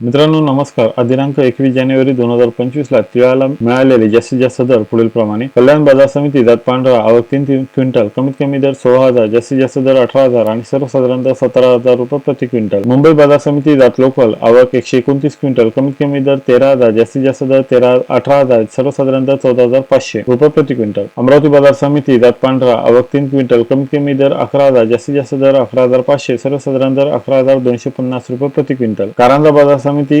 मित्रांनो नमस्कार. आज दिनांक एकवीस जानेवारी दोन हजार पंचवीस ला तिळाला मिळालेले जास्तीत जास्त दर पुढील प्रमाणे कल्याण बाजार समिती दात पांढरा आवक तीन तीन क्विंटल कमीत कमी दर सोळा हजार जास्तीत जास्त दर अठरा हजार आणि सर्वसाधारण सतरा हजार रुपये प्रति क्विंटल. मुंबई बाजार समिती दात लोकल आवक एकशे एकोणतीस क्विंटल कमीत कमी दर तेरा हजार जास्तीत जास्त दर तेरा अठरा हजार सर्वसाधारण दर चौदा हजार पाचशे रुपये प्रति क्विंटल. अमरावती बाजार समिती दात पांढरा आवक तीन क्विंटल कमीत कमी दर अकरा हजार जास्तीत जास्त दर अकरा हजार पाचशे सर्वसाधारण दर अकरा हजार दोनशे पन्नास रुपये प्रति क्विंटल. कारंजा बाजार समिती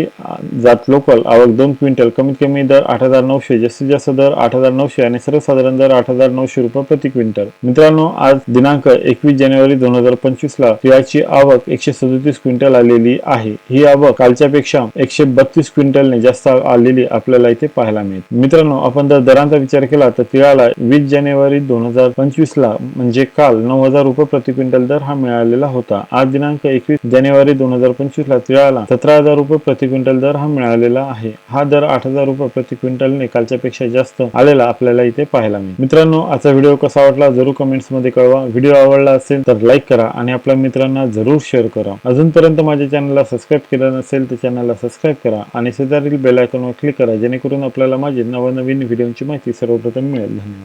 जात लोकल आवक दोन क्विंटल कमीत कमी दर आठ हजार नऊशे जास्तीत जास्त दर आठ हजार नऊशे आणि सर्वसाधारण दर आठ हजार नऊशे रुपये प्रति क्विंटल. मित्रांनो आज दिनांक एकवीस जानेवारी दोन हजार पंचवीस ला तिळाची आवक एकशे सदोतीस क्विंटल आलेली आहे. ही आवक कालच्या पेक्षा एकशे बत्तीस क्विंटलने जास्त आलेली आपल्याला इथे पाहायला मिळते मित्रांनो आपण जर दरांचा विचार केला तर तिळाला वीस जानेवारी दोन हजार पंचवीस ला म्हणजे काल नऊ हजार रुपये प्रति क्विंटल दर हा मिळालेला होता. आज दिनांक एकवीस जानेवारी दोन हजार पंचवीस ला तिळाला सतरा हजार रुपये प्रति क्विंटल दर हा मिळालेला आहे. हा दर आठ हजार रुपये प्रति क्विंटलने कालच्यापेक्षा जास्त आलेला आपल्याला इथे पाहायला मिळेल. मित्रांनो आजचा व्हिडिओ कसा वाटला जरूर कमेंट्समध्ये कळवा. व्हिडिओ आवडला असेल तर लाईक करा आणि आपल्या मित्रांना जरूर शेअर करा. अजूनपर्यंत माझ्या चॅनलला सबस्क्राईब केलं नसेल तर चॅनलला सबस्क्राईब करा आणि शेजारील बेल आयकॉनवर क्लिक करा जेणेकरून आपल्याला माझे नवनवीन व्हिडिओची माहिती सर्वप्रथम मिळेल. धन्यवाद.